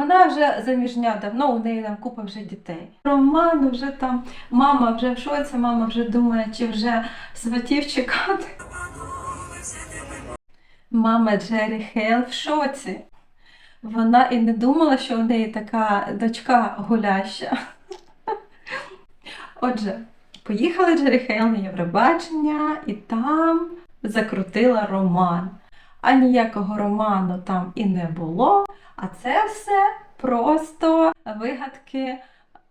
Вона вже заміжня давно, у неї там купа вже дітей. Роман вже там, мама вже в шоці, мама вже думає, чи вже сватів чекати. Мама Джері Хейл в шоці. Вона і не думала, що у неї така дочка гуляща. Отже, поїхала Джері Хейл на Євробачення і там закрутила роман. А ніякого роману там і не було. А це все просто вигадки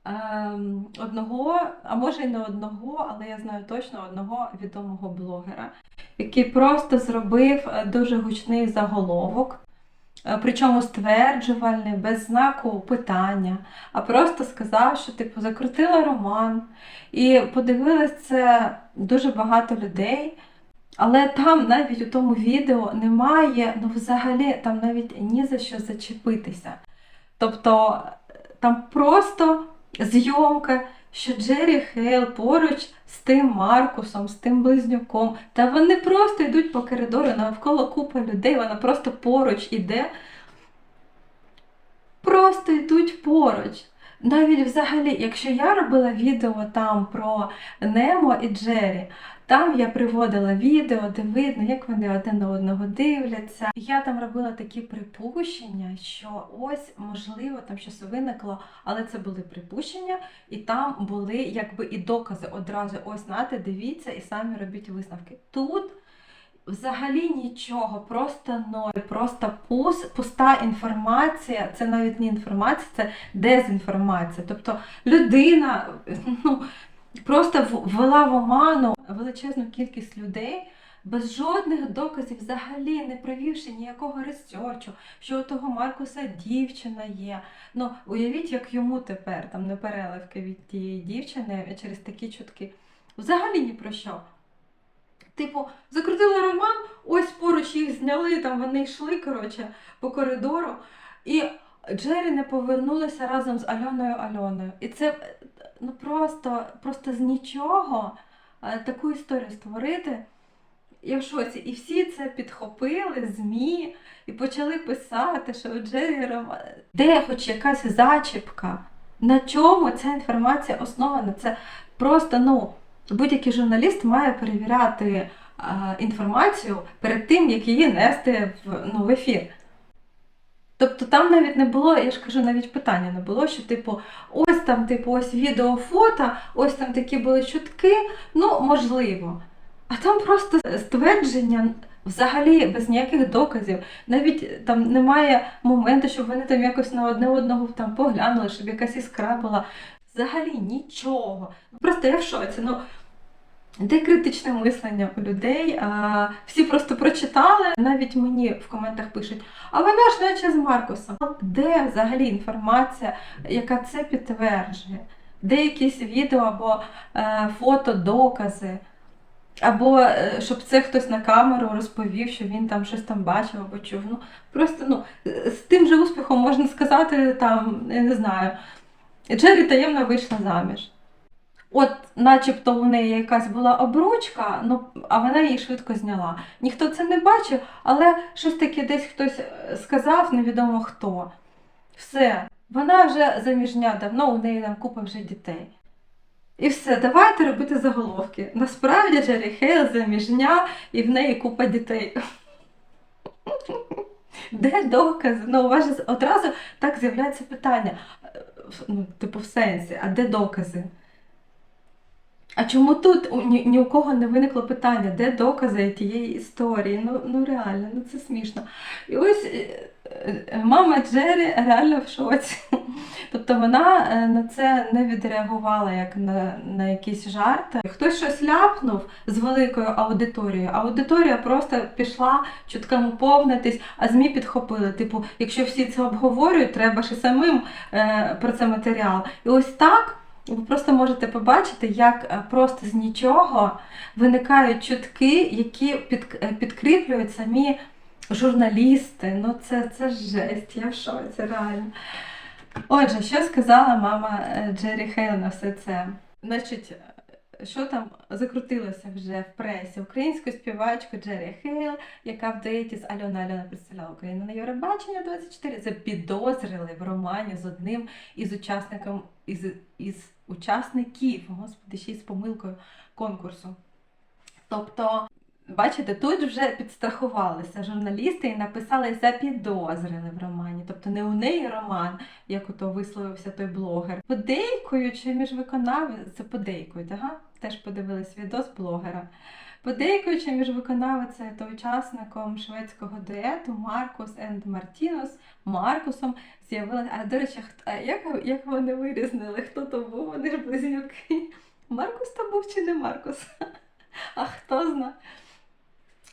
ем, одного, а може й не одного, але я знаю точно одного відомого блогера, який просто зробив е, дуже гучний заголовок. е, Причому стверджувальний, без знаку питання, а просто сказав, що типу закрутила роман, і подивилось це дуже багато людей. Але там навіть у тому відео немає, ну взагалі там навіть ні за що зачепитися. Тобто там просто зйомка, що Джері Хейл поруч з тим Маркусом, з тим близнюком. Та вони просто йдуть по коридору, навколо купа людей, вона просто поруч іде. Просто йдуть поруч. Навіть взагалі, якщо я робила відео там про Немо і Джері, там я приводила відео, де видно, як вони один на одного дивляться. Я там робила такі припущення, що ось можливо там щось виникло, але це були припущення, і там були якби і докази одразу. Ось нате, дивіться і самі робіть висновки. Тут взагалі нічого, просто ноль, просто пус, пуста інформація. Це навіть не інформація, це дезінформація. Тобто людина ну, просто ввела в оману величезну кількість людей. Без жодних доказів, взагалі не провівши ніякого ресерчу, що у того Маркуса дівчина є. Ну, уявіть, як йому тепер там не переливки від тієї дівчини через такі чутки. Взагалі ні про що. Типу, закрутили роман, ось поруч їх зняли, там вони йшли, коротше, по коридору. І Джері не повернулася разом з Альоною Альоною. І це ну просто, просто з нічого е, таку історію створити. Я в шоці. І всі це підхопили, ЗМІ, і почали писати, що у Джері роман. Де хоч якась зачіпка? На чому ця інформація основана? Це просто, ну, будь-який журналіст має перевіряти е, інформацію перед тим, як її нести в, ну, в ефір. Тобто там навіть не було, я ж кажу, навіть питання не було, що типу, ось там, типу, ось відео, фото, ось там такі були чутки, ну можливо. А там просто ствердження взагалі без ніяких доказів. Навіть там немає моменту, щоб вони там якось на одне одного там поглянули, щоб якась іскра була. Взагалі нічого. Просто я в шоці. Ну, де критичне мислення у людей? А, всі просто прочитали, навіть мені в коментах пишуть, а вона ж наче з Маркусом. Де взагалі інформація, яка це підтверджує? Де якісь відео або е, фото, докази? Або е, щоб це хтось на камеру розповів, що він там щось там бачив або чув. Ну, просто ну, з тим же успіхом можна сказати, там, я не знаю, Джері таємно вийшла заміж. От, начебто, у неї якась була обручка, ну, а вона її швидко зняла. Ніхто це не бачив, але щось таке десь хтось е, сказав, невідомо хто. Все, вона вже заміжня давно, у неї там купа вже дітей. І все, давайте робити заголовки. Насправді Джері Хейл заміжня і в неї купа дітей. Де докази? Ну, у одразу так з'являється питання. е, Ну, типу, в сенсі, а де докази? А чому тут ні, ні у кого не виникло питання, де докази тієї історії? Ну, ну реально, ну це смішно. І ось е, е, мама Джері реально в шоці. Тобто вона е, на це не відреагувала як на, на якісь жарти. Хтось щось ляпнув з великою аудиторією. Аудиторія просто пішла чутками повнитись, а ЗМІ підхопили. Типу, якщо всі це обговорюють, треба і самим е, про це матеріал. І ось так. Ви просто можете побачити, як е, просто з нічого виникають чутки, які е, підкріплюють самі журналісти. Ну це, це жесть, я в шоці, реально. Отже, що сказала мама е, Джері Хейл на все це? Значить, що там закрутилося вже в пресі? Українську співачку Джері Хейл, яка в дуеті з Альона Альона представляла Україну на Євробачення 24, запідозрили в романі з одним із учасником із, із учасників, господи, ще й з помилкою конкурсу. Тобто, бачите, тут вже підстрахувалися журналісти і написали запідозрили в романі. Тобто не у неї роман, як ото висловився той блогер. Подейкуючи між виконавцями, це подейкують, ага, теж подивились відос блогера. Подейкуючи між виконавицею та учасником шведського дуету Маркус енд Мартінус Маркусом з'явилася. А до речі, хто, як, як вони вирізнили? Хто то був? Вони ж близнюки. Маркус то був чи не Маркус? А хто зна?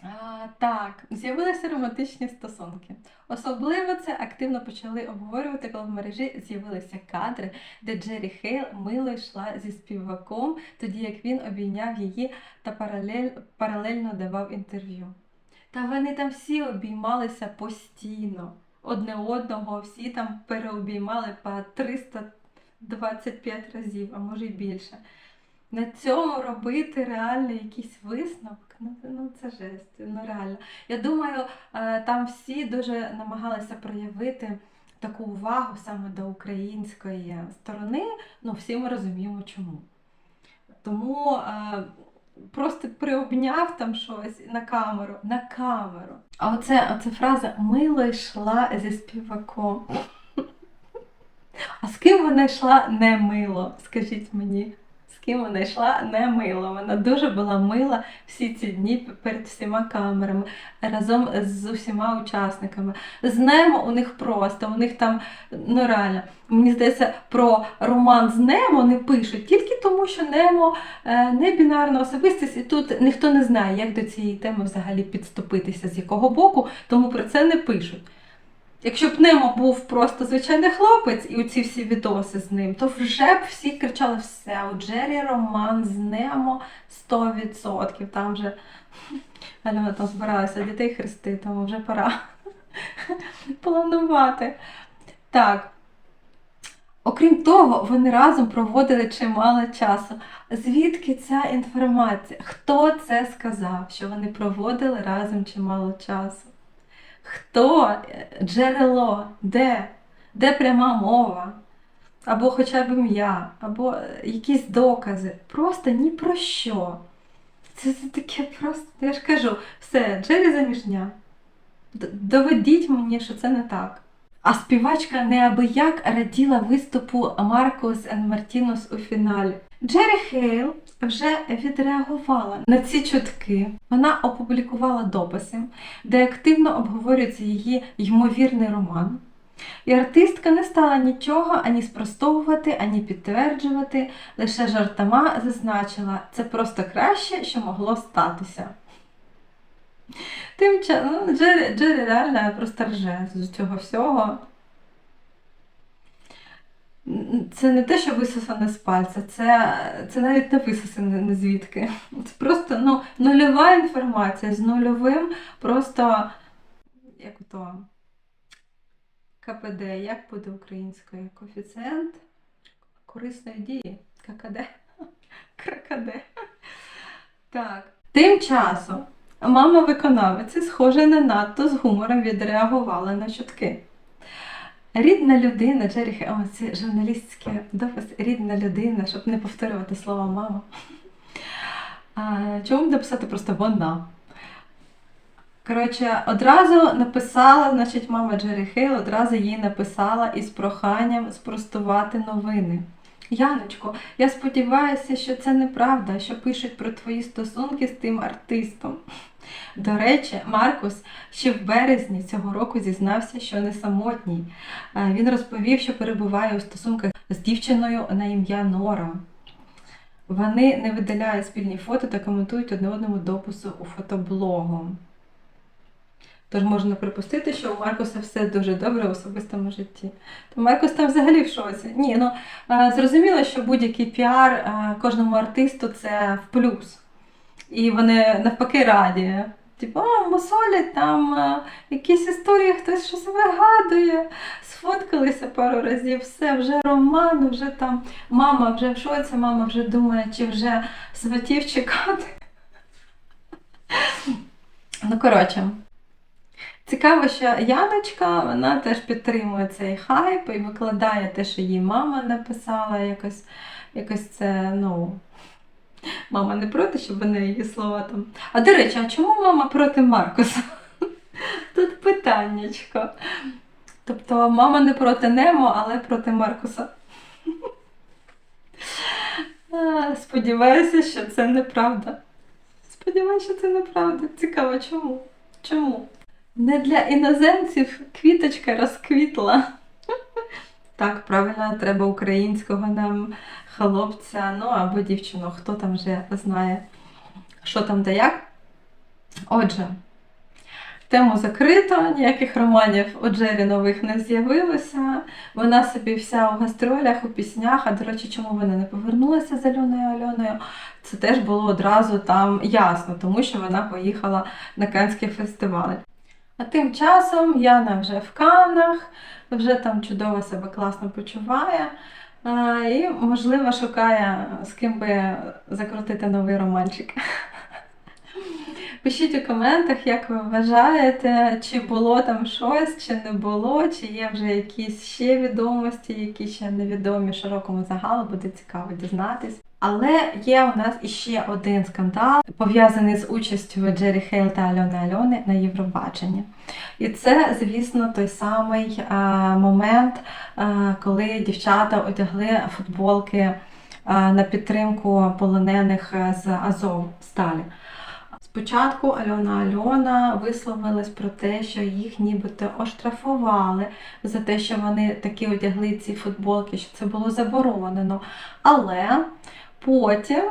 А, так, з'явилися романтичні стосунки. Особливо це активно почали обговорювати, коли в мережі з'явилися кадри, де Джері Хейл мило йшла зі співаком, тоді як він обійняв її та паралель, паралельно давав інтерв'ю. Та вони там всі обіймалися постійно. Одне одного, всі там переобіймали по 325 разів, а може й більше. На цьому робити реально якийсь висновок, ну, ну це жесть, ну реально. Я думаю, е, там всі дуже намагалися проявити таку увагу саме до української сторони. Ну, всі ми розуміємо чому. Тому е, просто приобняв там щось на камеру, на камеру. А оце, оце фраза мило йшла зі співаком. А з ким вона йшла не мило, скажіть мені. Ким вона йшла не мило. Вона дуже була мила всі ці дні перед всіма камерами, разом з усіма учасниками. З Немо у них просто, у них там, ну реально, мені здається, про роман з Немо не пишуть тільки тому, що Немо е, не бінарна особистість, і тут ніхто не знає, як до цієї теми взагалі підступитися, з якого боку, тому про це не пишуть. Якщо б Немо був просто звичайний хлопець і оці всі відоси з ним, то вже б всі кричали все, у Джері роман з Немо 100%. Там вже Альона там збиралася дітей хрести, тому вже пора планувати. Так. Окрім того, вони разом проводили чимало часу. Звідки ця інформація? Хто це сказав, що вони проводили разом чимало часу? Хто е, джерело? Де? Де пряма мова? Або хоча б ім'я, або е, якісь докази. Просто ні про що. Це, це таке просто, я ж кажу, все, Джері заміжня. Доведіть мені, що це не так. А співачка неабияк раділа виступу Маркус Ен Мартінус у фіналі. Джері Хейл вже відреагувала на ці чутки. Вона опублікувала дописи, де активно обговорюється її ймовірний роман. І артистка не стала нічого ані спростовувати, ані підтверджувати, лише жартома зазначила, це просто краще, що могло статися. Тим часом ну, Джері, Джері реально просто рже з цього всього. Це не те, що висосане з пальця, це, це навіть не висосане не звідки. Це просто ну, нульова інформація з нульовим, просто як то КПД, як буде українською? Коефіцієнт корисної дії. ККД. ККД. Так. Тим часом мама виконавиці, схоже, не надто з гумором відреагувала на чутки. Рідна людина, Джері Хе- о, це журналістський допис, рідна людина, щоб не повторювати слова мама. Чому б написати просто вона? Коротше, одразу написала, значить, мама Джері одразу їй написала із проханням спростувати новини. Яночко, я сподіваюся, що це неправда, що пишуть про твої стосунки з тим артистом. До речі, Маркус ще в березні цього року зізнався, що не самотній. Е, Він розповів, що перебуває у стосунках з дівчиною на ім'я Нора. Вони не видаляють спільні фото та коментують одне одному допису у фотоблогу. Тож можна припустити, що у Маркуса все дуже добре в особистому житті. То Маркус там взагалі в шоці. Ні, ну зрозуміло, що будь-який піар кожному артисту це в плюс. І вони навпаки раді Типу, а, мусолять там якісь історії, хтось щось вигадує. Сфоткалися пару разів, все, вже роман, вже там мама вже в шоці, мама вже думає, чи вже сватів чекати. Ну, коротше. Цікаво, що Яночка вона теж підтримує цей хайп і викладає те, що їй мама написала, якось, якось це, ну. Мама не проти, щоб вони її слова там. А до речі, а чому мама проти Маркуса? Тут питаннячко. Тобто мама не проти Немо, але проти Маркуса. Сподіваюся, що це неправда. Сподіваюся, що це неправда. Цікаво, чому? Чому? Не для іноземців квіточка розквітла. Так, правильно, треба українського нам хлопця, ну або дівчину, хто там вже знає, що там та як. Отже, тему закрито, ніяких романів у Джері нових не з'явилося. Вона собі вся у гастролях, у піснях. А до речі, чому вона не повернулася з Альоною Альоною? Це теж було одразу там ясно, тому що вона поїхала на Канський фестиваль. А тим часом Яна вже в Канах, вже там чудово себе класно почуває. І, можливо, шукає, з ким би закрутити новий романчик. Пишіть у коментах, як ви вважаєте, чи було там щось, чи не було, чи є вже якісь ще відомості, які ще невідомі широкому загалу, буде цікаво дізнатись. Але є у нас іще один скандал, пов'язаний з участю Джері Хейл та Альони Альони на Євробаченні. І це, звісно, той самий а, момент, а, коли дівчата одягли футболки а, на підтримку полонених з Азов Сталі. Спочатку Альона Альона висловилась про те, що їх нібито оштрафували за те, що вони такі одягли ці футболки, що це було заборонено. Але потім,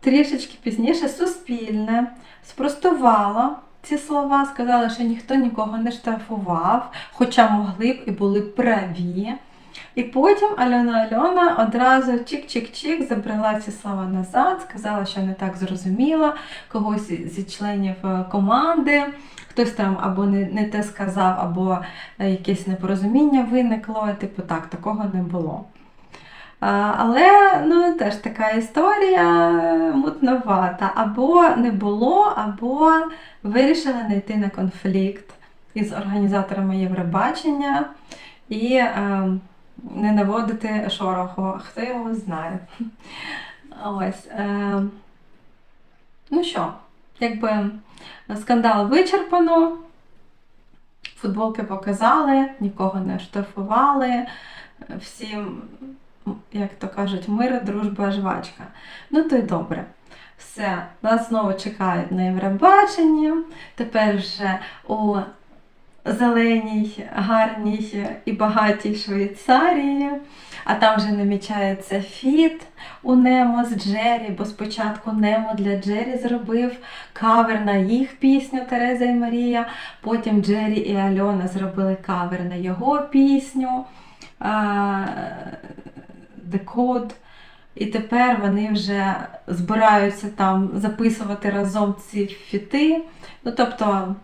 трішечки пізніше, суспільне спростувало ці слова, сказали, що ніхто нікого не штрафував, хоча могли б і були праві. І потім Альона Альона одразу чик-чик-чик забрала ці слова назад, сказала, що не так зрозуміла когось зі членів е, команди. Хтось там або не, не те сказав, або е, якесь непорозуміння виникло. Типу, так, такого не було. Але ну, теж така історія мутновата. Або не було, або вирішили не йти на конфлікт із організаторами Євробачення і е, не наводити шороху. Хто його знає. Ось. Е, ну що, якби скандал вичерпано, футболки показали, нікого не штрафували, всім, як то кажуть, мир, дружба, жвачка. Ну то й добре. Все, нас знову чекають на Євробаченні. Тепер вже у зеленій, гарній і багатій Швейцарії. А там вже намічається фіт у Немо з Джері, бо спочатку Немо для Джері зробив кавер на їх пісню Тереза і Марія. Потім Джері і Альона зробили кавер на його пісню The Code. І тепер вони вже збираються там записувати разом ці фіти. Ну, тобто,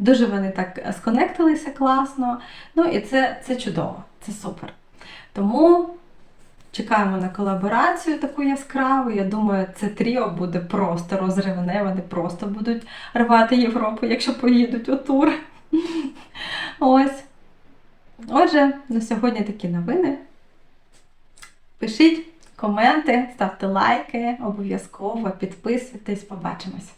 дуже вони так сконектилися класно. Ну і це, це чудово, це супер. Тому чекаємо на колаборацію таку яскраву. Я думаю, це тріо буде просто розривне, вони просто будуть рвати Європу, якщо поїдуть у тур. Ось. Отже, на сьогодні такі новини. Пишіть коменти, ставте лайки, обов'язково підписуйтесь, побачимось.